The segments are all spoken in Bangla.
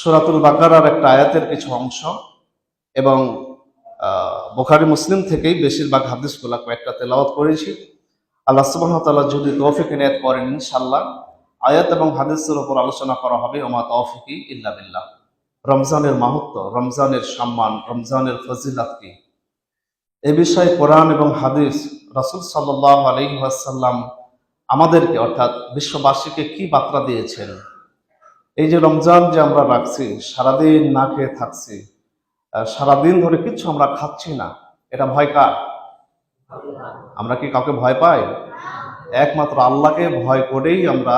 সুরাতুল বাকারার একটা আয়াতের কিছু অংশ এবং বোখারি, মুসলিম থেকেই বেশিরভাগ হাদিসগুলা কয়েকটা তেলাওয়াত করেছি। আল্লাহ ওয়া তাআলা যদি তৌফিক ইনায়াত করেন ইনশাল্লাহ আয়াত এবং হাদিসের ওপর আলোচনা করা হবে, ওমা তৌফিকি ইল্লা বিল্লাহ। রমজানের মাহাত্ম, রমজানের সম্মান, রমজানের ফজিলাত কি? এ বিষয়ে কোরআন এবং হাদিস রাসূল সাল্লাল্লাহু আলাইহি ওয়াসাল্লাম আমাদেরকে, অর্থাৎ বিশ্ববাসীকে কি বার্তা দিয়েছেন? এই যে রমজান যে আমরা রাখছি, সারাদিন না খেয়ে থাকছি সারাদিন ধরে কিচ্ছু আমরা খাচ্ছি না, এটা ভয় কার? আমরা কি কাউকে ভয় পাই? একমাত্র আল্লাহকে ভয় করেই আমরা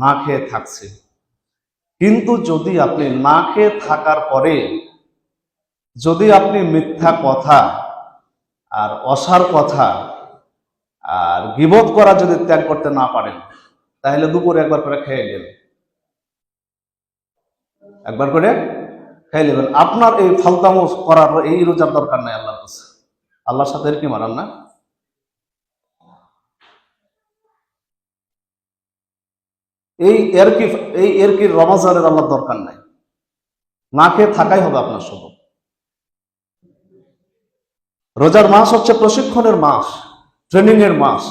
না খেয়ে থাকছি। কিন্তু যদি আপনি না খেয়ে থাকার পরে, যদি আপনি মিথ্যা কথা আর অসার কথা আর গিবত করা যদি ত্যাগ করতে না পারেন, তাহলে দুপুরে একবার করে খেয়ে নেন। একবার করে খেয়ে নেবেন। আপনার এই ফালতামো করার এই রোজার দরকার নাই আল্লাহর কাছে। আল্লাহর সাথে কি মারান না? এই এর কি, এই এর কি রমাজানের আল্লাহর দরকার নাই? না খেয়ে থাকাই হবে আপনার শুধু রোজার মাস হচ্ছে প্রশিক্ষণের মাস ট্রেনিং এর মাস।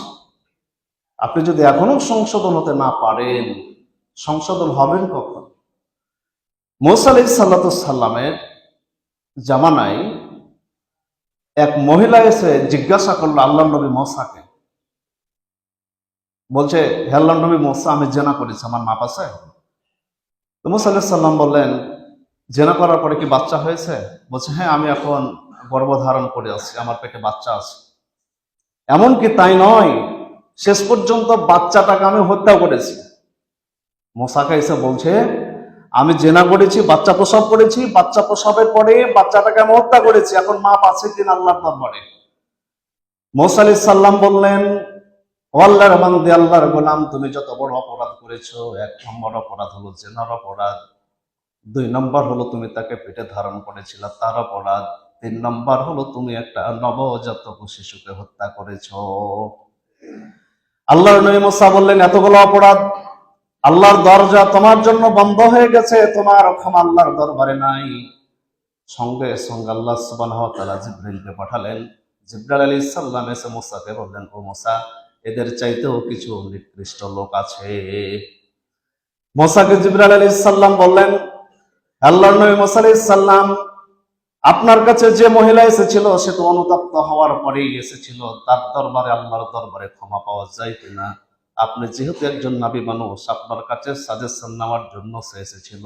আপনি যদি এখনও সংশোধন হতে না পারেন, সংশোধন হবেন কখন? মোসা আলাই সাল্লামের জামানায় এক মহিলা এসে জিজ্ঞাসা করল আল্লাহ নবী মোসাকে? বলছে, হে আল্লাহ নবী মোসা, আমি জেনা করেছি, আমার মাপ আছে? তো সাল্লাম বললেন, জেনা করার পরে কি বাচ্চা হয়েছে? বলছে হ্যাঁ আমি এখন গর্ভধারণ করে আছি, আমার পেটে বাচ্চা আছে। এমনকি তাই নয়, শেষ পর্যন্ত বাচ্চাটাকে আমি হত্যা করেছি। মোসাকা এসে বলছে আমি জেনা করেছি, বাচ্চা প্রসব করেছি, বাচ্চা প্রসবের পরে বাচ্চাটাকে আমি হত্যা করেছি। এখন মাপ আছে কিনা আল্লাহর দরবারে। মোসা সাল্লাম বললেন, ও আল্লাহর বান্দে আল্লাহর গোলাম, তুমি যত বড় অপরাধ করেছ, এক নম্বর অপরাধ হলো জেনার অপরাধ, দুই নম্বর হলো তুমি তাকে পেটে ধারণ করেছিল, তার অপরাধ, তিন নম্বর হলো তুমি একটা নবজাতক শিশুকে হত্যা করেছ। আল্লাহর নবী মুসা বললেন, এতগুলো অপরাধ আল্লাহর দরজা তোমার জন্য বন্ধ হয়ে গেছে, তোমার ক্ষমা আল্লাহর দরবারে নাই। সঙ্গে সঙ্গে আল্লাহ তাআলা জিব্রাইলকে পাঠালেন। জিব্রাইল আলাইহিস সালাম এসে মুসাকে বললেন, ও মুসা, এদের চাইতেও কিছু নিকৃষ্ট লোক আছে। মোসাকে জিব্রাইল আলাইহিস সালাম বললেন, আল্লাহর নবী মুসা আলাইহিস সালাম, আপনার কাছে যে মহিলা এসেছিল, সে তো অনুতপ্ত হওয়ার পরেই এসেছিল। তার দরবারে, আল্লাহর দরবারে ক্ষমা পাওয়া যায় কিনা? আপনি যেহেতু একজন নাবি মানুষ, আপনার কাছে সাজেশন নেওয়ার জন্য সে এসেছিল।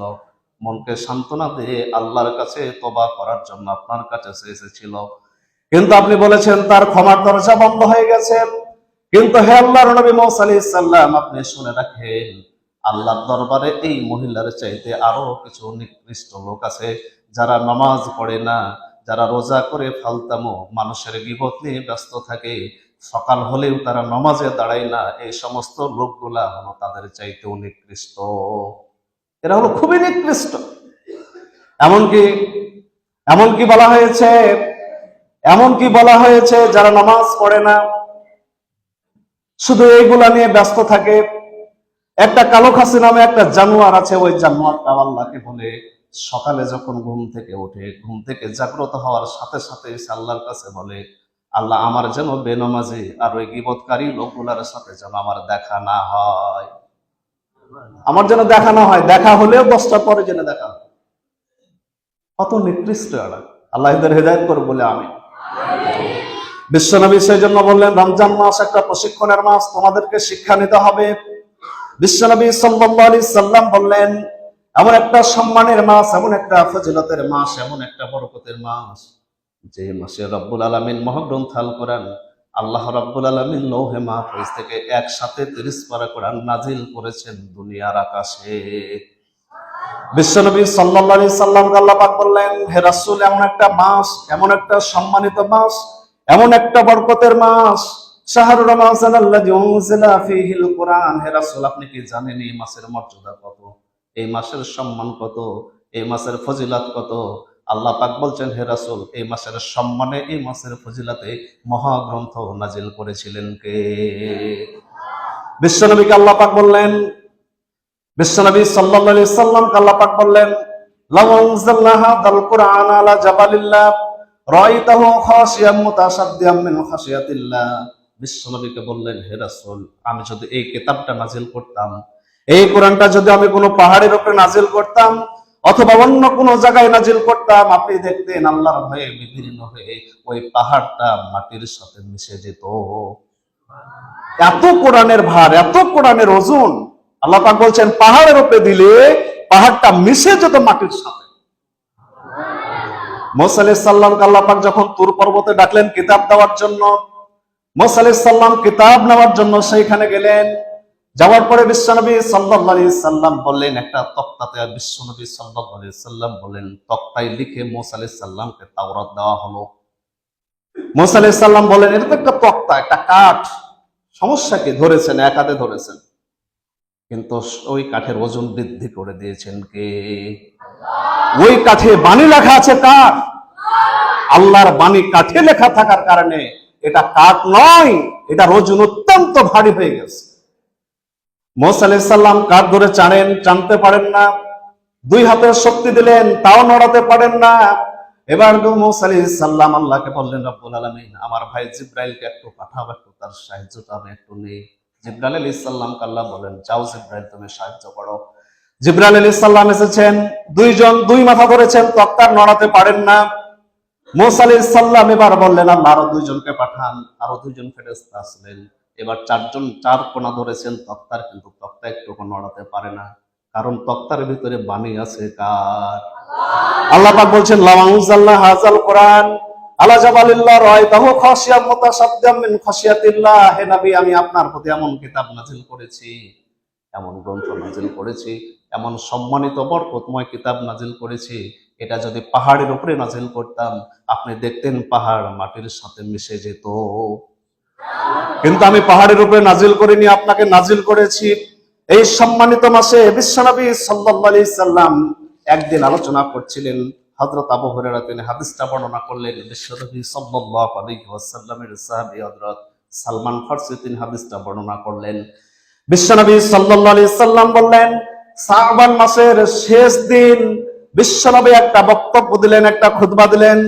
মনকে সান্ত্বনা দিয়ে আল্লাহর কাছে তবা করার জন্য আপনার কাছে সে এসেছিল। কিন্তু আপনি বলেছেন, তার ক্ষমার দরজা বন্ধ হয়ে গেছে। কিন্তু হে আল্লাহর নবী মৌসা আলাইহিস সালাম, আপনি শুনে রাখেন, আল্লাহর দরবারে এই মহিলার চাইতে আরও কিছু নিকৃষ্ট লোক আছে, যারা নামাজ পড়ে না, যারা রোজা করে ফালতামো, মানুষের বিপদ নিয়ে ব্যস্ত থাকে। সকাল হলেও তারা নমাজে দাঁড়ায় না, এই সমস্ত লোকগুলা হলো তাদের চাইতেও নিকৃষ্ট। এরা হলো খুবই নিকৃষ্ট। এমনকি এমনকি বলা হয়েছে, এমনকি বলা হয়েছে যারা নামাজ পড়ে না, শুধু এইগুলা নিয়ে ব্যস্ত থাকে। একটা কালো খাসি নামে একটা জানোয়ার আছে, ওই জানোয়ারটা আল্লাহকে বলে, সকালে যখন ঘুম থেকে ওঠে, ঘুম থেকে জাগ্রত হওয়ার সাথে সাথে আল্লাহর কাছে বলে আল্লাহ আমার যেন বেনমাজি আর ওই গিবতকারী লোকগুলার সাথে যেন আমার দেখা না হয়। আমার যেন দেখা না হয়, দেখা হলেও দশটা পরে যেন দেখা কত নিকৃষ্ট আল্লাহ হেদায়ত করে বলে আমি বিশ্বনবী সেই জন্য বললেন, রমজান মাস একটা প্রশিক্ষণের মাস, তোমাদেরকে শিক্ষা নিতে হবে। বিশ্বনবী আলাইহি সাল্লাম বললেন, এমন একটা সম্মানের মাস, এমন একটা ফজিলতের মাস, এমন একটা বরকতের মাস। যে মাসে রব্বুল আলামিন মহাগ্রন্থ আল কোরআন, আল্লাহ রব্বুল আলামিন লৌহে মাহফুজ থেকে একসাথে তিরিশ পারা কোরআন নাজিল করেছেন দুনিয়ার আকাশে। বিশ্বনবী সাল্লাল্লাহু সাল্লাম আল্লাপাক বললেন, হে রাসূল, এমন একটা মাস, এমন একটা সম্মানিত মাস, এমন একটা বরকতের মাস, শাহরু রমাজান আল্লাযী উনজিলা ফীহিল কোরআন। হে রাসূল, আপনি কি জানেন এই মাসের মর্যাদা কত? এই মাসের সম্মান কত? এই মাসের ফজিলাত কত? আল্লাহ পাক বলছেন, হে রাসূল, এই মাসের সম্মানে, এই মাসের ফজিলাতে মহাগ্রন্থ নাজিল করেছিলেন কে? বিশ্বনবীকে আল্লাহ পাক বললেন, বিশ্বনবী আলাইহি সাল্লামকে আল্লাহ পাক বললেন বিশ্বনবীকে বললেন আমি যদি এই কিতাবটা নাজিল করতাম, এই কোরআনটা যদি আমি কোনো পাহাড়ের উপরে নাজিল করতাম অথবা অন্য কোনো জায়গায় নাজিল করতাম, আপনি দেখতেন আল্লাহর ভয়ে বিদীর্ণ হয়ে ওই পাহাড়টা মাটির সাথে মিশে যেত। এত কোরআনের ভার, এত কোরআনের ওজন। আল্লাহ পাক বলছেন, পাহাড়ের উপরে দিলে পাহাড়টা মিশে যেত মাটির সাথে। মোসা আলাইহিস সাল্লামকে আল্লাহ পাক যখন তুর পর্বতে ডাকলেন কিতাব দেওয়ার জন্য, মোসা আলাইহিস সাল্লাম কিতাব নেওয়ার জন্য সেইখানে গেলেন। যাওয়ার পরে বিশ্বনবী আলাইহি সাল্লাম বললেন, একটা তক্তাতে বিশ্বনবী আলাইহি সাল্লাম বলেন তক্তায় লিখে মোসা সাল্লামকে তাওরাত দেওয়া হলো। মোসা সাল্লাম বলেন এটা তো একটা তক্তা, একটা কাঠ। সমস্যা কি? ধরেছেন, এক হাতে ধরেছেন। কিন্তু ওই কাঠের ওজন বৃদ্ধি করে দিয়েছেন কে? ওই কাঠে বাণী লেখা আছে কাঠ। আল্লাহর বাণী কাঠে লেখা থাকার কারণে এটা কাঠ নয় এটা ওজন অত্যন্ত ভারী হয়ে গেছে। মোসা আলাইসাল্লাম কাঠ ধরে টানেন টানতে পারেন না। দুই হাতের শক্তি দিলেন, তাও নড়াতে পারেন না। এবার মোসা আলাইসাল্লাম আল্লাহকে বললেন, রব্বুল আলমিন, আমার ভাই জিব্রাইলকে একটু পাঠাও একটু তার সাহায্যটা আমি একটু নেই। জিব্রাইল আলী ইসাল্লাম আল্লাহ বলেন যাও জিব্রাইল, তুমি সাহায্য করো। জিব্রাইল আলী ইসাল্লাম এসেছেন, দুইজন দুই মাথা ধরেছেন, তক্তার নড়াতে পারেন না। মোসা আলী ইসাল্লাম এবার বললেন, আল্লাহ আরও দুইজনকে পাঠান। আরও দুইজন ফেরেস্তা আসলেন। এবার চারজন চার কোনা ধরেছেন, তক্তার কিন্তু তক্তা একটু নড়াতে পারে না। কারণ তক্তার ভিতরে বাণী আছে কার? আল্লাহ পাক বলছেন লামাউজাল্লাহ হাজাল কোরআন, আলা জাবালিল্লাহ রায়তাহু খাশিয়াম মুতাসাদ্দাম মিন খাশিয়াতিল্লাহ। হে নবী, আমি আপনার প্রতি এমন কিতাব নাজিল করেছি, এমন গ্রন্থ নাজিল করেছি, এমন সম্মানিত বরকতময় কিতাব নাজিল করেছি, এটা যদি পাহাড়ের উপরে নাজিল করতাম, আপনি দেখতেন পাহাড় মাটির সাথে মিশে যেত। কিন্তু আমি পাহাড়ের উপরে নাজিল করিনি, আপনাকে নাজিল করেছি। এই সম্মানিত মাসে বিশ্বনবী আলাইহি সাল্লাম একদিন আলোচনা করছিলেন, হযরত আবু হুরায়রা তিনি হাদিসটা বর্ণনা করলেন, বিশ্বনবী ওয়াসাল্লামের সাহাবী সালমান ফারসি তিনি হাদিসটা বর্ণনা করলেন। বিশ্বনবী আলাইহি সাল্লাম বললেন শাবান মাসের শেষ দিন বিশ্বনবী একটা বক্তব্য দিলেন, একটা খুতবা দিলেন।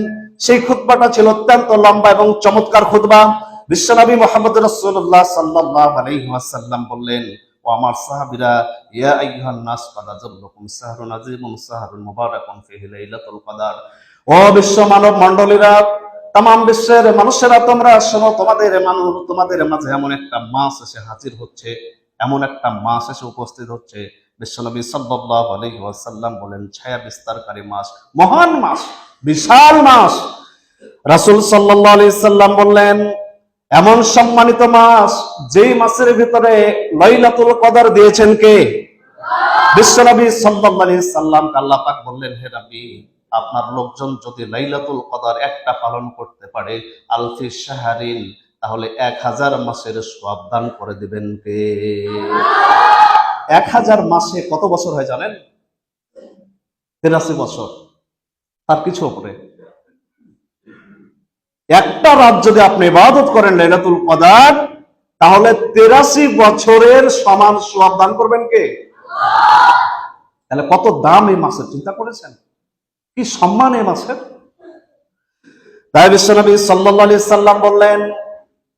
সেই খুতবাটা ছিল অত্যন্ত লম্বা এবং চমৎকার খুতবা। বিশ্বনবী মোহাম্মদ রাসূলুল্লাহ সাল্লাল্লাহু আলাইহি ওয়াসাল্লাম বললেন, ও আমার ইয়া নাস সাহরুন সাহরুন মুবারাকুন ফিহি লাইলাতুল কদর। ও বিশ্ব মানব মণ্ডলীরা বিশ্বের মানুষেরা, তোমরা শোনো, তোমাদের মানুষ তোমাদের মাঝে এমন একটা মাস এসে হাজির হচ্ছে, এমন একটা মাস এসে উপস্থিত হচ্ছে। বিশ্বনবী সাল্লাল্লাহু আলাইহি ওয়াসাল্লাম বলেন, ছায়া বিস্তারকারী মাস, মহান মাস, বিশাল মাস। রাসূল সাল্লাল্লাহু আলাইহি সাল্লাম বললেন এমন সম্মানিত মাস, যেই মাসের ভিতরে লাইলাতুল কদর দিয়েছেন কে? বিশ্বনবী সাল্লাল্লাহু আলাইহি সাল্লাম আল্লাহ পাক বললেন, হে নবী আপনার লোকজন যদি লাইলাতুল কদর একটা পালন করতে পারে, আলফি শাহরিন, তাহলে এক হাজার মাসের সব দান করে দিবেন কে? এক হাজার মাসে কত বছর হয় জানেন? তেরাশি বছর। তার কিছু উপরে। একটা রাত যদি আপনি ইবাদত করেন লাইলাতুল কদর, তাহলে তেরাশি বছরের সমান সব দান করবেন কে? তাহলে কত দাম এই মাসের? চিন্তা করেছেন? কি সম্মান এই মাসের? তাই বিশ্বনবী আলাইহি সাল্লাম বললেন,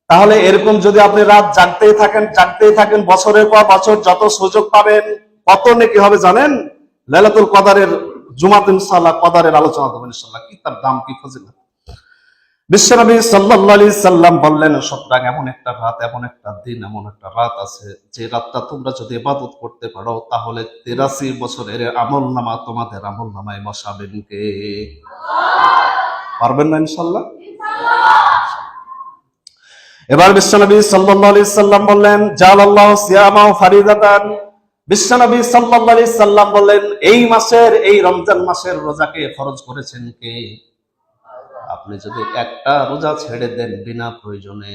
তাহলে এরকম যদি আপনি রাত জাগতেই থাকেন জাগতেই থাকেন, বছরের পর বছর যত সুযোগ পাবেন, কত নাকি হবে জানেন? লাইলাতুল কদরের জুমাত ইনশাআল্লাহ কদরের আলোচনা করবেন ইনশাআল্লাহ। কি তার দাম, কি ফজিলত? বিশ্বনবী আলাইহি সাল্লাম বললেন, সুতরাং এমন একটা রাত, এমন একটা দিন, এমন একটা রাত আছে, যে রাতটা তোমরা যদি ইবাদত করতে পারো, তাহলে তেরাশি বছরের আমল নামা তোমাদের আমল নামায় বসাবেন কে পারবেন না ইনশাল্লাহ? এবার বিশ্বনবী আলাইহি সাল্লাম বললেন, জালাল্লাহু সিয়ামা ফারিদাতান। বিশ্বনবী আলাইহি সাল্লাম বললেন, এই মাসের, এই রমজান মাসের রোজাকে ফরজ করেছেন কে? আপনি যদি একটা রোজা ছেড়ে দেন বিনা প্রয়োজনে,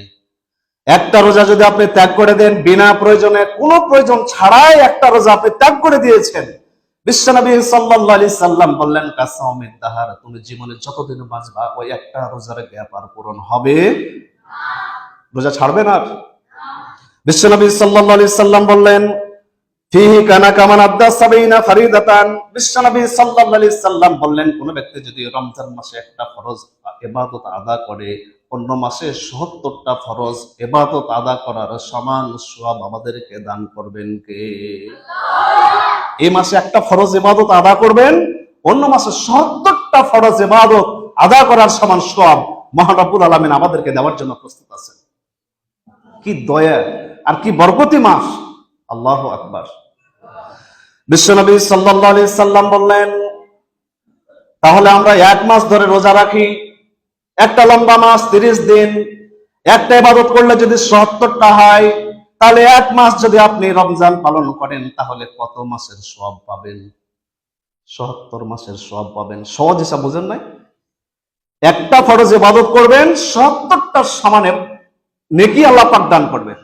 একটা রোজা যদি আপনি ত্যাগ করে দেন বিনা প্রয়োজনে, কোনো প্রয়োজন ছাড়াই একটা রোজা আপনি ত্যাগ করে দিয়েছেন। বিশ্বনবী সাল্লাল্লাহু সাল্লাম বললেন কাসাউমিদ দাহার তুমি জীবনে যতদিন বাঁচবা, ওই একটা রোজার গ্যাপ আর পূরণ হবে রোজা ছাড়বেন আর? বিশ্বনবী সাল্লাল্লাহু আলাইহি সাল্লাম বললেন ফিহি কানা কামান আদ্দা সাবিনা সাল্লাম বললেন, কোন ব্যক্তি যদি রমজান মাসে একটা ফরজ ইবাদত আদা করে, অন্য মাসে ৭০টা ফরজ ইবাদত আদা করার সমান সওয়াব আমাদেরকে দান করবেন কে? এই মাসে একটা ফরজ ইবাদত আদা করবেন, অন্য মাসে ৭০টা ফরজ ইবাদত আদা করার সমান সওয়াব মহানবুল আলামিন আমাদেরকে দেওয়ার জন্য প্রস্তুত আছেন। কি দয়া আর কি বরকতি মাস। আল্লাহ আকবার। বিশ্বনবী সাল্লাল্লাহু আলাইহি সাল্লাম বললেন, তাহলে আমরা এক মাস ধরে রোজা রাখি, একটা লম্বা মাস তিরিশ দিন, একটা ইবাদত করলে যদি সত্তরটা হয়, তাহলে এক মাস যদি আপনি রমজান পালন করেন, তাহলে কত মাসের সব পাবেন? সত্তর মাসের সব পাবেন। সহজ হিসাব বুঝেন নাই? একটা ফরজ ইবাদত করবেন সত্তরটা সমানে নেকি আল্লাহ পাক দান করবেন।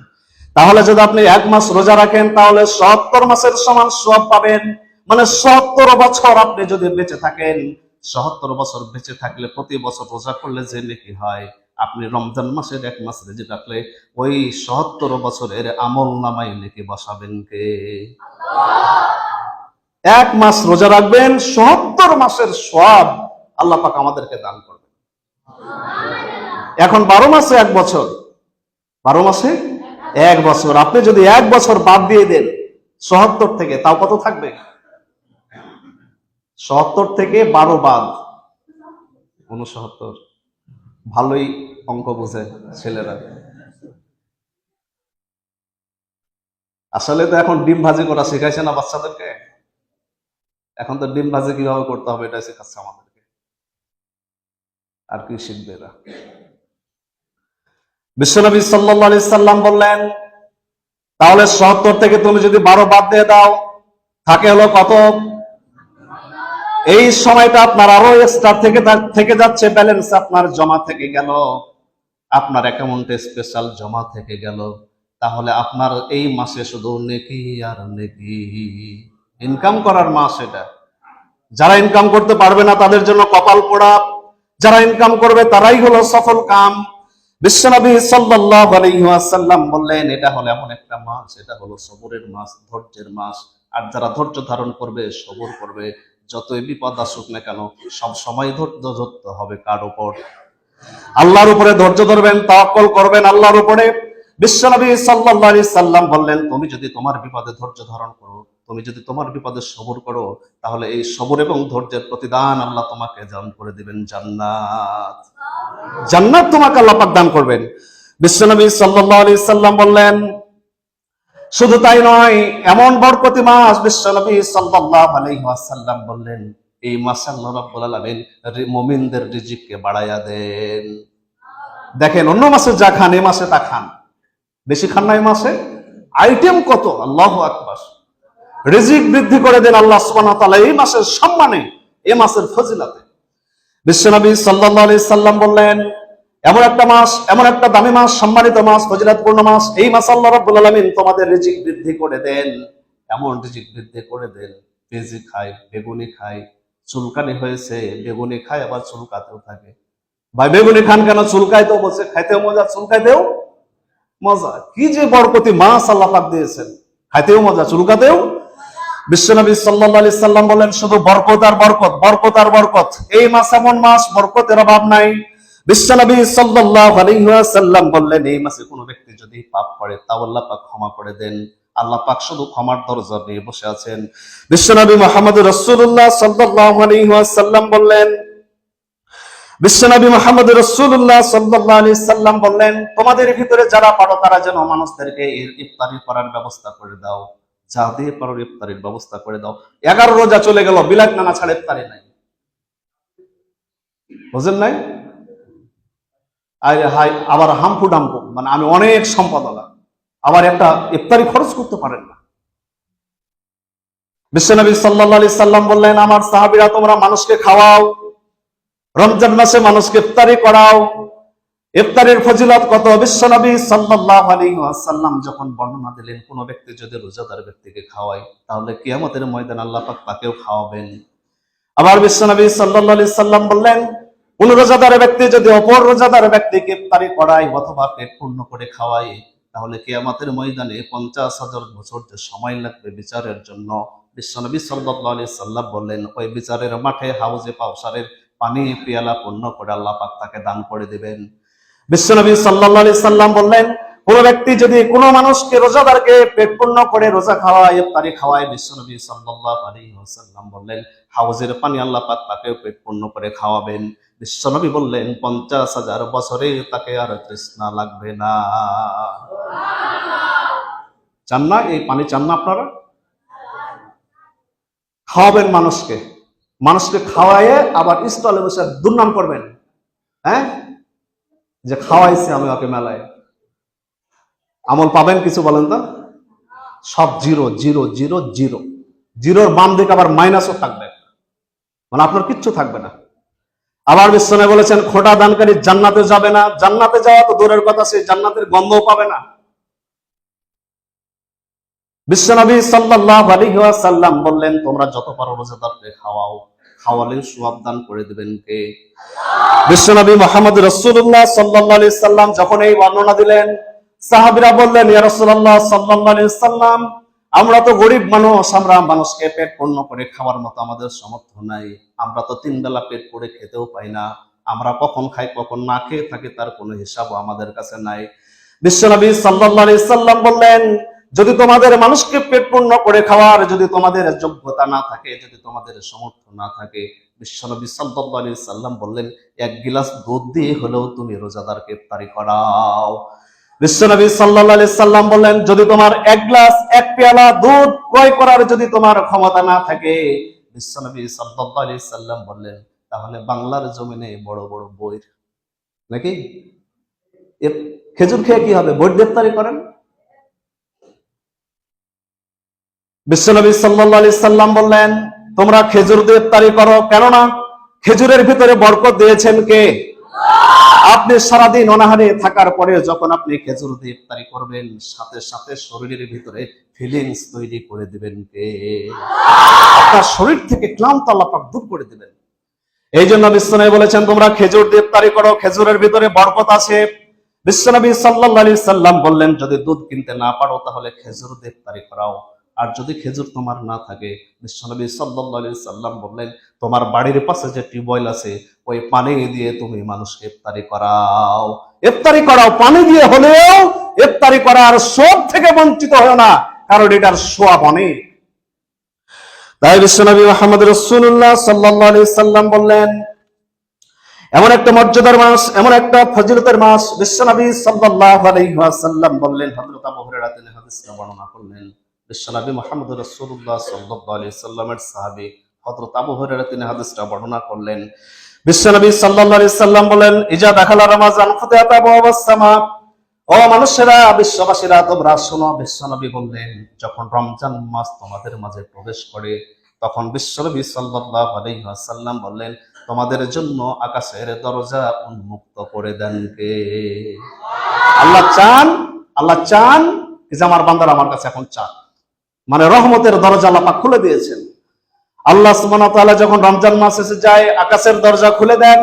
তাহলে যদি আপনি এক মাস রোজা রাখেন, তাহলে সত্তর মাসের সমান সব পাবেন। মানে সত্তর বছর আপনি যদি বেঁচে থাকেন, সত্তর বছর বেঁচে থাকলে প্রতি বছর রোজা করলে যে নেকি হয়? আপনি রমজান মাসের এক মাস রেজে রাখলে ওই সত্তর বছরের আমল নামাই নেকি বসাবেন কে? এক মাস রোজা রাখবেন, সত্তর মাসের সব আল্লাহ পাক আমাদেরকে দান করবেন। এখন বারো মাসে এক বছর। বারো মাসে এক বছর। আপনি যদি এক বছর বাদ দিয়ে দেন সত্তর থেকে, তাও কত থাকবে? সত্তর থেকে বারো বাদ। উনসত্তর ভালোই অঙ্ক বুঝে ছেলেরা। আসলে তো এখন ডিম ভাজি করা শেখাইছে না বাচ্চাদেরকে? এখন তো ডিম ভাজি কীভাবে করতে হবে এটা শেখাচ্ছে আমাদেরকে। আর কি শিখবে এরা? বিশ্বনবী আলাইহি সাল্লাম বললেন, তাহলে সত্তর থেকে তুমি যদি বারো বাদ দিয়ে দাও, থাকে হলো কত? এই সময়টা আপনার আরও এক্সট্রা থেকে থেকে যাচ্ছে ব্যালেন্স আপনার জমা থেকে গেল। আপনার অ্যাকাউন্টে স্পেশাল জমা থেকে গেল। তাহলে আপনার এই মাসে শুধু নেকি আর নেকি। ইনকাম করার মাস এটা। যারা ইনকাম করতে পারবে না, তাদের জন্য কপাল পোড়া। যারা ইনকাম করবে, তারাই হলো সফল কাম। বিশ্বনবী সাল্লাল্লাহু আলাইহি ওয়াসাল্লাম বললেন, এটা হলো এমন একটা মাস, এটা হলো সবরের মাস, ধৈর্যের মাস। আর যারা ধৈর্য ধারণ করবে, সবর করবে। যতই বিপদ আসুক না কেন, সব সময় ধৈর্য ধরতে হবে কার উপর? আল্লাহর উপরে ধৈর্য ধরবেন, তাওয়াক্কুল করবেন আল্লাহর উপরে। বিশ্বনবী সাল্লাল্লাহু আলাইহি সাল্লাম বললেন, তুমি যদি তোমার বিপদে ধৈর্য ধারণ করো তুমি যদি তোমার বিপদে সবর করো তাহলে এই সবর এবং ধৈর্যের প্রতিদান আল্লাহ তোমাকে দান করে দিবেন জান্নাত। জান্নাত তোমাকে আল্লাহ পাক দান করবেন। বিশ্বনবী সাল্লাল্লাহু আলাইহি সাল্লাম বললেন শুধু তাই নয় এমন বরকতি মাস বিশ্বনবী সাল্লাল্লাহু আলাইহি ওয়াসাল্লাম বললেন এই মাসে আল্লাহ রাব্বুল আলামিন মুমিনদের রিজিককে বাড়ায়া দেন। দেখেন অন্য মাসে যা খান এই মাসে তা খান। বেশি খান না এই মাসে। আইটেম কত? আল্লাহু আকবার। রিজিক বৃদ্ধি করে দেন আল্লাহ সুবহানাহু এই মাসের সম্মানে, এই মাসের ফজিলাতে। বিশ্বনবী সাল্লাল্লাহু সাল্লাম বললেন, এমন একটা মাস, এমন একটা দামি মাস, সম্মানিত মাস, ফজিলাতপূর্ণ মাস, এই মাস আল্লাহ রাব্বুল আলামিন তোমাদের রিজিক বৃদ্ধি করে দেন। এমন রিজিক বৃদ্ধি করে দেন, পেঁয়াজি খায়, বেগুনি খায়, চুলকানি হয়েছে, বেগুনি খায়, আবার চুলকাতেও থাকে। ভাই, বেগুনি খান কেন? চুলকাইতেও বলছে খাইতেও মজা, চুলকাইতেও মজা। কি যে বরকতি মাস আল্লাহ পাক দিয়েছেন। খাইতেও মজা, চুলকাতেও বিশ্বনবী আলাইহি সাল্লাম বলেন, শুধু বরকত আর বরকত বরকত আর বরকত। এই মাস এমন মাস, বরকতের অভাব নাই। বিশ্বনবী সাল্লাল্লাহু আলাইহি ওয়াসাল্লাম বললেন, এই মাসে কোনো ব্যক্তি যদি পাপ করে, তাও আল্লাহ পাক ক্ষমা করে দেন। আল্লাহ পাক শুধু ক্ষমার দরজা নিয়ে বসে আছেন। বিশ্বনবী মুহাম্মদ রাসূলুল্লাহ সাল্লাল্লাহু আলাইহি ওয়াসাল্লাম বললেন, বিশ্বনবী মোহাম্মদ রসুল্লাহ সাল্লাহ আলি সাল্লাম বললেন, তোমাদের ভিতরে যারা পারো, তারা যেন মানুষদেরকে এর ইফতারি করার ব্যবস্থা করে দাও। যা দিয়ে পারো ইফতারির ব্যবস্থা করে দাও। এগারো রোজা চলে গেল, বিলাত নানা ছাড়া ইফতারি নাই। বুঝেন নাই? আরে হাই আবার হাম্পু ডাম্পু মানে আমি অনেক সম্পদ আলা আবার একটা ইফতারি খরচ করতে পারেন না। বিশ্বনবী আলি সাল্লাম বললেন, আমার সাহাবিরা, তোমরা মানুষকে খাওয়াও, রমজান মাসে মানুষকে ইফতারি করাও ইফতারের ফজিলত কত? বিশ্বনবী সাল্লাল্লাহু আলাইহি ওয়াসাল্লাম যখন বর্ণনা দিলেন, কোন ব্যক্তি যদি রোজাদার ব্যক্তিকে খাওয়ায়, তাহলে কিয়ামতের ময়দান আল্লাহ পাক তাকেও খাওয়াবেন। আবার বিশ্বনবী সাল্লাল্লাহু আলাইহি সাল্লাম বললেন, কোন রোজাদার ব্যক্তি যদি অপর রোজাদার ব্যক্তিকে ইফতারি করায় অথবা পেট পূর্ণ করে খাওয়ায়, তাহলে কেয়ামাতের ময়দানে পঞ্চাশ হাজার বছর যে সময় লাগবে বিচারের জন্য, বিশ্বনবী সাল্লাহ আলি সাল্লাম বললেন, ওই বিচারের মাঠে হাউজে পাউসারের পানি, পেয়ালা পূর্ণ করে আল্লাহ পাক তাকে দান করে দিবেন। বিশ্বনবী সাল্লাহ আলি সাল্লাম বললেন, কোন ব্যক্তি যদি কোনো মানুষকে রোজাদারকে পেট পূর্ণ করে রোজা খাওয়ায় ইফতারি খাওয়ায় বিশ্বনবী সাল্লাল্লাহু আলাইহি ওয়াসাল্লাম বললেন। হাউজের পানি আল্লাহ পাক তাকে পেট পূর্ণ করে খাওয়াবেন। বিশ্বনবী বললেন, পঞ্চাশ হাজার বছরে তাকে আর তৃষ্ণা লাগবে না। চান না? এই পানি চান না আপনারা? খাওয়াবেন মানুষকে। মানুষকে খাওয়ায়ে আবার স্টলে বসে দুর্নাম করবেন। হ্যাঁ? যে খাওয়াইছে আমি ওকে মেলায়। আমল পাবেন কিছু বলেন তো? সব জিরো জিরো জিরো জিরো। জিরোর বাম দিকে আবার মাইনাসও থাকবে। মানে আপনার কিচ্ছু থাকবে না। আবার বিশ্বনে বলেছেন, খোটা দানকারী জান্নাতে যাবে না। জান্নাতে যাওয়া তো দূরের কথা, সে জান্নাতের গন্ধও পাবে না। বিশ্বনবী সাল্লাল্লাহু আলাইহি ওয়াসাল্লাম বললেন, তোমরা যত পারো রোজাদারকে খাওয়াও। খাওয়ালে সওয়াব দান করে দিবেন কে? বিশ্বনবী মোহাম্মদ রাসূলুল্লাহ সাল্লাল্লাহু আলাইহি সাল্লাম যখন এই বর্ণনা দিলেন, সাহাবিরা বললেন, ইয়া রাসূলুল্লাহ সাল্লাল্লাহু আলাইহি সাল্লাম, আমরা তো গরিব মানুষ, আমরা মানুষকে পেট পূর্ণ করে খাওয়ার মতো আমাদের সামর্থ্য নাই। আমরা তো তিন বেলা পেট করে খেতেও পাই না। আমরা কখন খাই, কখন না খেয়ে থাকি তার কোনো হিসাবও আমাদের কাছে নাই। বিশ্বনবী আলাইহি সাল্লাম বললেন যদি তোমাদের মানুষকে পেট পূর্ণ করে খাওয়ার, যদি তোমাদের যোগ্যতা না থাকে, যদি তোমাদের সামর্থ্য না থাকে বিশ্বনবী আলাইহি সাল্লাম বললেন, এক গিলাস দুধ দিয়ে হলেও তুমি রোজাদারকে ইফতারি করাও। বিশ্বনবী আলাইহি সাল্লাম বললেন, যদি তোমার এক গ্লাস, এক পেয়ালা দুধ ক্রয় করার যদি তোমার ক্ষমতা না থাকে বিশ্বনবী আলাইহি সাল্লাম বললেন, তাহলে বাংলার জমিনে বড় বড় বইর। নাকি? খেজুর খেয়ে কি হবে? বই গ্রেপ্তারি করেন? বিশ্বনবী আলাইহি সাল্লাম বললেন, তোমরা খেজুর দিয়ে ইফতারি করো। কেননা খেজুরের ভিতরে বরকত দিয়েছেন কে? আপনি সারাদিন অনাহারে থাকার পরে যখন আপনি খেজুর দিয়ে ইফতারি করবেন, সাথে সাথে শরীরের ভিতরে ফিলিংস তৈরি করে দিবেন কে? আপনার শরীর থেকে ক্লান্ত আল্লাপাক দূর করে দিবেন। এই জন্য বিশ্বনবী বলেছেন, তোমরা খেজুর দিয়ে ইফতারি করো। খেজুরের ভিতরে বরকত আছে। বিশ্বনবী সাল্লাল্লাহু আলাইহি সাল্লাম বললেন, যদি দুধ কিনতে না পারো, তাহলে খেজুর দিয়ে ইফতারি করাও। আর যদি খেজুর তোমার না থাকে বিশ্বনবী আলাইহি সাল্লাম বললেন, তোমার বাড়ির পাশে যে টিউবওয়েল আছে, ওই পানি দিয়ে তুমি মানুষকে ইফতারি করাও। ইফতারি করাও, পানি দিয়ে হলেও ইফতারি করার সব থেকে বঞ্চিত হয় না, কারণ এটার সোয়াব অনেক। তাই বিশ্বনবী মোহাম্মদ রসুল্লাহ আলাইহি সাল্লাম বললেন, এমন একটা মর্যাদার মাস, এমন একটা ফজিলতের মাস বিশ্বনবী সাল্লাল্লাহু আলাইহি ওয়াসাল্লাম বললেন, হযরত আবু হাদিসটা বর্ণনা করলেন বিশ্বনবী মুহাম্মদ সাল্লাল্লাহু সাল্লামের সাহাবী হযরত আবু হুরায়রা, তিনি হাদিসটা বর্ণনা করলেন। বিশ্বনবী আলাইহি সাল্লাম বলেন, ইজা দাখালা রমাজান ও মানুষেরা, বিশ্ববাসীরা, তোমরা শোনো বিশ্বনবী বললেন, যখন রমজান মাস তোমাদের মাঝে প্রবেশ করে, তখন বিশ্বনবী সাল্লাল্লাহু আলাইহি ওয়াসাল্লাম বললেন, তোমাদের জন্য আকাশের দরজা উন্মুক্ত করে দেন কে? আল্লাহ চান আল্লাহ চান যে আমার বান্দারা আমার কাছে এখন চান। মানে রহমতের দরজা আল্লাহ খুলে দিয়েছেন। আল্লাহ তাআলা যখন রমজান মাস এসে যায়, আকাশের দরজা খুলে দেন।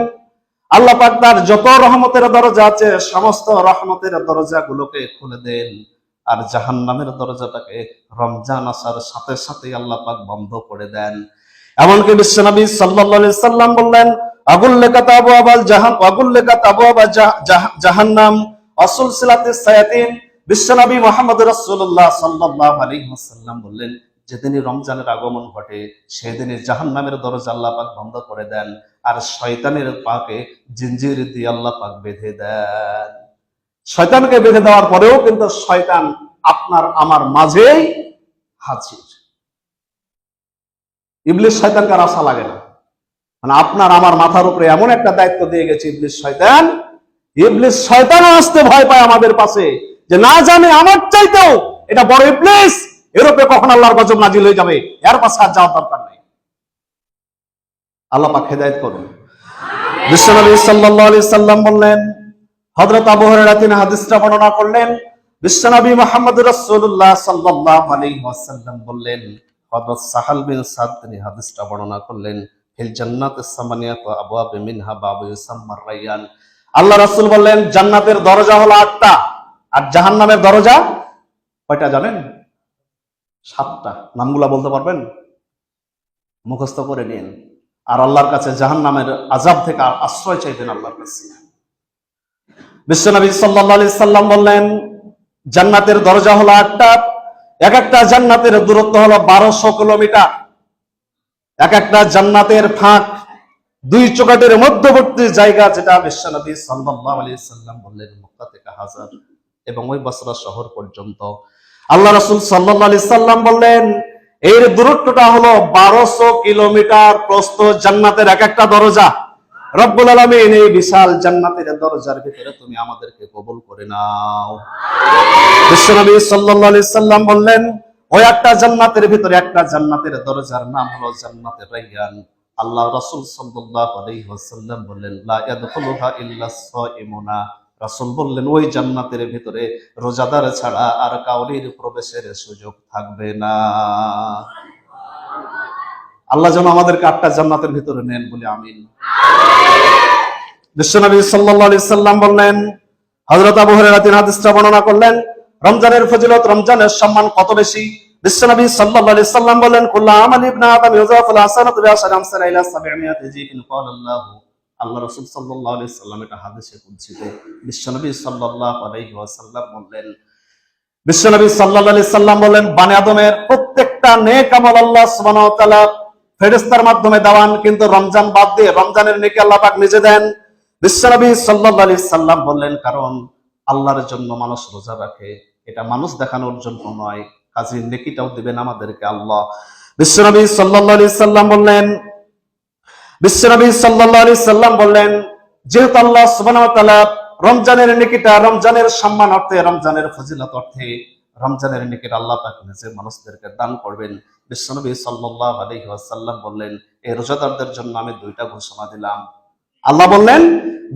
আল্লাহ পাক তার যত রহমতের দরজা আছে, সমস্ত রহমতের দরজাগুলোকে খুলে দেন। আর জাহান্নামের দরজাটাকে রমজান আসার সাথে সাথে আল্লাহ পাক বন্ধ করে দেন। এমনকি বিশ্বনবী আলাইহি সাল্লাম বললেন আগুল্লেকাত আবু আবাল জাহান আগুল্লেকাত আবু আবা জাহান্নাম অসুল সিলাতে সায়াতিন। বিশ্বনবী মোহাম্মদ রাসূলুল্লাহ সাল্লাল্লাহু আলাইহি ওয়াসাল্লাম বললেন, যেদিনই রমজানের আগমন ঘটে, সেদিনই জাহান্নামের দরজা আল্লাহ পাক বন্ধ করে দেন, আর শয়তানের পাকে জিঞ্জির দিয়ে আল্লাহ পাক বেঁধে দেন। শয়তানকে বেঁধে দেওয়ার পরেও কিন্তু শয়তান আপনার আমার মাঝেই হাজির। ইবলিশ শয়তানকে আর আশা লাগে না। মানে আপনার আমার মাথার উপরে এমন একটা দায়িত্ব দিয়ে গেছে ইবলিশ শয়তান ইবলিশ শয়তান আসতে ভয় পায় আমাদের পাশে। যে না জানে আমার চাইতেও এটা বড় ইবলিশ এরূপে কখন আল্লাহর গজব নাজিল হয়ে যাবে? এর পাশে আর যাওয়ার দরকার নেই। আল্লাহ পাক হেদায়েত করুন। বিশ্বনবী সাল্লাল্লাহু আলাইহি সাল্লাম বললেন হযরত আবু হুরায়রা তিনি হাদিসটা বর্ণনা করলেন বিশ্বনবী মুহাম্মদ রাসূলুল্লাহ সাল্লাল্লাহু আলাইহি ওয়াসাল্লাম বললেন হযরত সাহাল বিন সাদ তিনি হাদিসটা বর্ণনা করলেন ফিল জান্নাতিস সামানিয়াত আবওয়াব মিনহা বাবু ইউসাম্মার রায়্যান আল্লাহ রাসূল বললেন জান্নাতের দরজা হলো আটটা। আর জাহান নামের দরজা কয়টা জানেন? সাতটা। নামগুলা বলতে পারবেন? মুখস্থ করে নিন। আর আল্লাহর কাছে জাহান নামের আজাব থেকে আশ্রয় চাইবেন আল্লাহর কাছে। বিশ্বনবী সাল্লাহ আলি সাল্লাম বললেন, জান্নাতের দরজা হলো আটটা, এক একটা জান্নাতের দূরত্ব হলো বারোশো কিলোমিটার। এক একটা জান্নাতের ফাঁক দুই চোকাটের মধ্যবর্তী জায়গা যেটা বিশ্বনবী সাল্লাহ আলি সাল্লাম বললেন, মক্কা থেকে হাজার এবং ওই বসরা শহর পর্যন্ত। আল্লাহ রসুল সাল্লাহ সাল্লাম বললেন, এর দূরত্বটা হলো বারোশো কিলোমিটার প্রস্থ জান্নাতের এক একটা দরজা। রব্বুল আলমিন এই বিশাল জান্নাতের দরজার ভিতরে তুমি আমাদেরকে কবুল করে নাও। বিশ্বনবী সাল্লাহ সাল্লাম বললেন, ওই একটা জান্নাতের ভিতরে একটা জান্নাতের দরজার নাম হলো জান্নাতের রাইয়ান। আল্লাহ রাসূল সাল্লাল্লাহু আলাইহি বললেন, লা ইয়াদখুলুহা ইল্লা সাইমুনা। রাসূল বললেন, ওই জান্নাতের ভিতরে রোজাদার ছাড়া আর কাউরির প্রবেশের সুযোগ থাকবে না। আল্লাহ যেন আমাদেরকে আটটা জান্নাতের ভিতরে নেন বলে আমিন। বিশ্বনবী সাল্লাম বললেন তিন হাদিসটা বর্ণনা করলেন, রমজানের ফজিলত, রমজানের সম্মান কত বেশি? বিশ্বনবী সাল্লাল্লাহু আলাইহি সাল্লাম আদম ইউজাফুল ইলা 700 জিফিন ক্বালা আল্লাহ রাসূল সাল্লাল্লাহু আলাইহি সাল্লাম এটা হাদিসে কুদসিতে, বিশ্বনবী সাল্লাল্লাহু আলাইহি বললেন, বিশ্বনবী সাল্লাল্লাহু আলাইহি সাল্লাম বললেন, বানি আদমের প্রত্যেকটা নেক আমল আল্লাহ সুবহানাহু ওয়া মাধ্যমে দেওয়ান, কিন্তু রমজান বাদ দিয়ে রমজানের নেকি আল্লাহ পাক নিজে দেন। বিশ্বনবী সাল্লাল্লাহু আলি সাল্লাম বললেন, কারণ আল্লাহর জন্য মানুষ রোজা রাখে, এটা মানুষ দেখানোর জন্য নয় কাজী নেকিটাও দিবেন আমাদেরকে আল্লাহ। বিশ্বনবী সাল্লাল্লাহু আলাইহি সাল্লাম বললেন বিশ্বনবী আলাইহি সাল্লাম বললেন, যেহেতু আল্লাহ সুবহানাহু রমজানের নেকিটা রমজানের সম্মান অর্থে, রমজানের ফজিলত অর্থে, রমজানের নেকির আল্লাহ পাক নিজে মানুষদেরকে দান করবেন। বিশ্বনবী সাল্লাল্লাহু আলাইহি ওয়াসাল্লাম বললেন এই রোজাদারদের জন্য আমি দুইটা ঘোষণা দিলাম। আল্লাহ বললেন,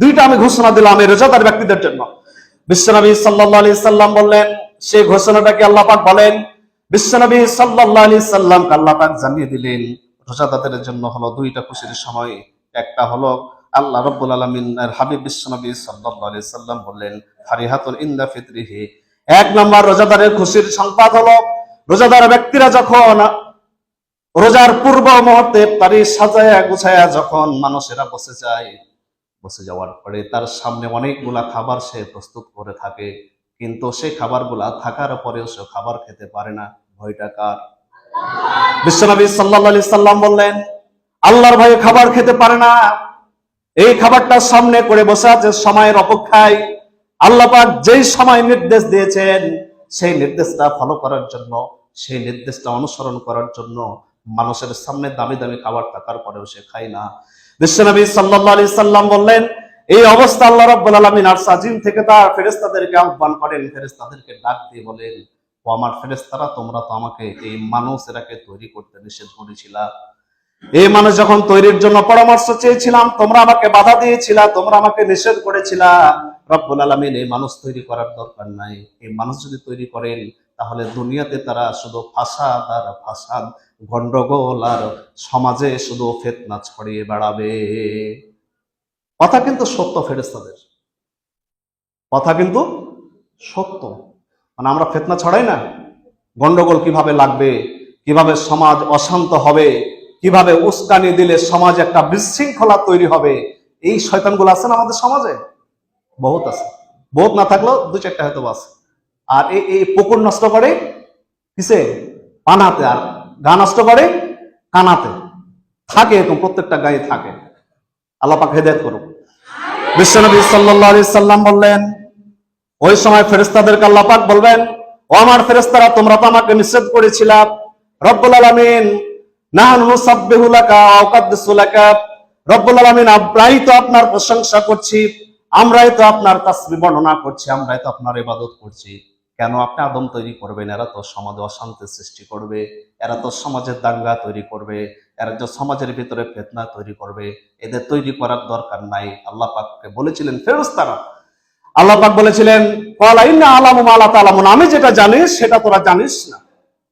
দুইটা আমি ঘোষণা দিলাম এই রোজাদার ব্যক্তিদের জন্য। বিশ্বনবী সাল্লাল্লাহু আলি সাল্লাম বললেন সেই ঘোষণাটাকে আল্লাহ পাক বলেন। বিশ্বনবী সাল্লাল্লাহু আলি সাল্লাম আল্লাহ পাক জানিয়ে দিলেন রোজাদারদের জন্য হলো দুইটা খুশির সময়। একটা হলো আল্লাহ রব্বুল আলামিন এর হাবিব বিশ্বনবী আলাইহি সাল্লাম বললেন ফারিহাতুল ইনদা ফিতরিহি। এক নম্বর রোজাদারের খুশির সংবাদ হলো, রোজাদার ব্যক্তিরা যখন রোজার পূর্ব মুহূর্তে তারি সাজায়া গুছায়া যখন মানুষেরা বসে যায়, বসে যাওয়ার পরে তার সামনে অনেকগুলা খাবার সে প্রস্তুত করে থাকে। কিন্তু সেই খাবারগুলা থাকার পরেও সে খাবার খেতে পারে না। ভয়টা কার? বিশ্বনবী আলাইহি সাল্লাম বললেন, আল্লাহর ভয়ে খাবার খেতে পারে না। এই খাবারটা সামনে করে বসে আছে সময়ের অপেক্ষায়। আল্লাহ পাক যেই সময় নির্দেশ দিয়েছেন, সেই নির্দেশটা ফলো করার জন্য, সেই নির্দেশটা অনুসরণ করার জন্য মানুষের সামনে দামি দামি খাবার থাকার পরেও সে খায় না। বিশ্বনবী আলাইহি সাল্লাম বললেন, এই অবস্থা আল্লাহ রাব্বুল আলামিন আর সাজিম থেকে তার ফেরেশতাদেরকে আহ্বান করেন, ফেরেশতাদেরকে ডাক দিয়ে বলেন ও আমার ফেরেশতারা, তোমরা তো আমাকে এই মানুষেরাকে তৈরি করতে নিষেধ করেছিলা। এই মানুষ যখন তৈরির জন্য পরামর্শ চেয়েছিলাম, তোমরা আমাকে বাধা দিয়েছিলা, তোমরা আমাকে নিষেধ করেছিলা। রব্বুল আলামিন এই মানুষ তৈরি করার দরকার নাই। এই মানুষ যদি তৈরি করেন, তাহলে দুনিয়াতে তারা শুধু ফাসাদ আর ফাসাদ, গন্ডগোল আর সমাজে শুধু ফেতনা ছড়িয়ে বেড়াবে। কথা কিন্তু সত্য ফেরেস্তাদের কথা কিন্তু সত্য। মানে আমরা ফেতনা ছড়াই না? গন্ডগোল কীভাবে লাগবে? কীভাবে সমাজ অশান্ত হবে? কীভাবে উস্কানি দিলে সমাজ একটা বিশৃঙ্খলা তৈরি হবে? এই শয়তানগুলো আছে না আমাদের সমাজে? বহুত আছে। বহুত না থাকলেও দু চারটা হয়তো আছে। আর এই পুকুর নষ্ট করে কিসে? পানাতে। আর গা নষ্ট করে কানাতে। থাকে এরকম, প্রত্যেকটা গায়ে থাকে। আল্লাহ পাক হেদায়ত করুক। বিশ্বনবী আলাইহি সাল্লাম বললেন ওই সময় ফেরেশতাদেরকে আল্লাহ পাক বলবেন, ও আমার ফেরেশতারা, তোমরা তো আমাকে নিষেধ করেছিলা। রব্বুল আলামিন আদম তৈরি করবেন? এরা সৃষ্টি করবে, এরা তো সমাজের দাঙ্গা তৈরি করবে, এরা তো সমাজের ভিতরে ফেতনা তৈরি করবে। এদের তৈরি করার দরকার নাই। আল্লাহ পাককে বলেছিলেন ফেরস্তারা আল্লাহ পাক বলেছিলেন "ক্বালা ইন্না আলামু লা তা'লামুন।" আমি যেটা জানি, সেটা তোরা জানিস না।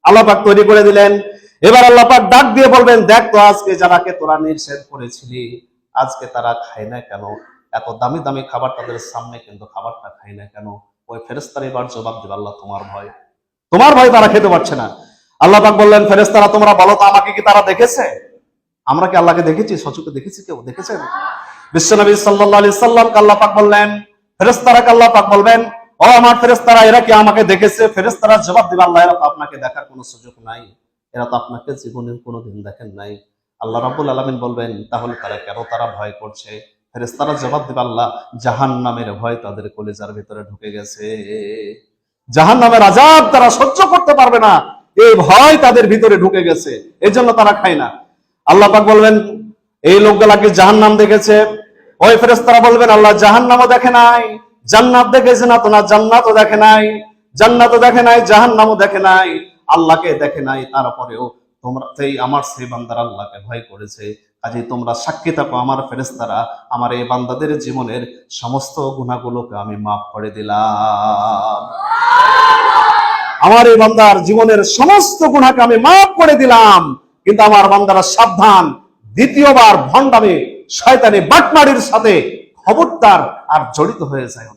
আল্লাহ পাক তৈরি করে দিলেন। এবার আল্লাহ পাক ডাক দিয়ে বলবেন, দেখ তো আজকে যারাকে তোরা নিষেধ করেছিলি, আজকে তারা খায় না কেন? এত দামি দামি খাবার তাদের সামনে কিন্তু খাবারটা খায় না কেন? ওই ফেরেস্তার এবার জবাব দেবে, আল্লাহ, তোমার ভয়। তোমার ভয় তারা খেতে পারছে না। আল্লাহ পাক বললেন ফেরেস্তারা তোমরা বলো তো আমাকে কি তারা দেখেছে? আমরা কি আল্লাহকে দেখেছি? সচুকে দেখেছি কেউ? দেখেছেন? বিশ্বনবী সাল্লাল্লাহু আলাইহি সাল্লামকে আল্লাহ পাক বললেন ফেরেস্তারা আল্লাহ পাক বলবেন, ও আমার ফেরেস্তারা এরা কি আমাকে দেখেছে? ফেরেস্তারা জবাব দিবে, আল্লাহ, এরা তো আপনাকে দেখার কোনো সুযোগ নাই। এরা তো আপনাকে জীবনের কোনোদিন দেখেন নাই। আল্লাহ রাবুল আলামিন বলবেন, তাহলে তারা কেন তারা ভয় করছে? ফেরেস্তারা জবাব দিবে, আল্লাহ জাহান নামের ভয় তাদের কলেজার ভিতরে ঢুকে গেছে। জাহান নামের আজাব তারা সহ্য করতে পারবে না। এই ভয় তাদের ভিতরে ঢুকে গেছে। এই জন্য তারা খায় না। আল্লাহ পাক বলবেন, এই লোকগুলা কি জাহান নাম দেখেছে? ওই ফেরেস্তারা বলবেন, আল্লাহ জাহান নামও দেখে নাই, জান্নাত দেখেছে না, তো না, জান্নাতও দেখে নাই, জান্নাতও দেখে নাই জাহান নামও দেখে নাই, আল্লাহকে দেখে নাই, তারপরেও তোমরা সেই আমার সেই বান্দার আল্লাহকে ভয় করেছে। কাজে তোমরা সাক্ষী থাকো আমার ফেরেস্তারা আমার এই বান্দাদের জীবনের সমস্ত গুণাগুলোকে আমি মাফ করে দিলাম। আমার এই বান্দার জীবনের সমস্ত গুণাকে আমি মাফ করে দিলাম। কিন্তু আমার বান্দারা সাবধান, দ্বিতীয়বার ভণ্ডামে শয়তানি বাটমারির সাথে খবরদার আর জড়িত হয়ে যায়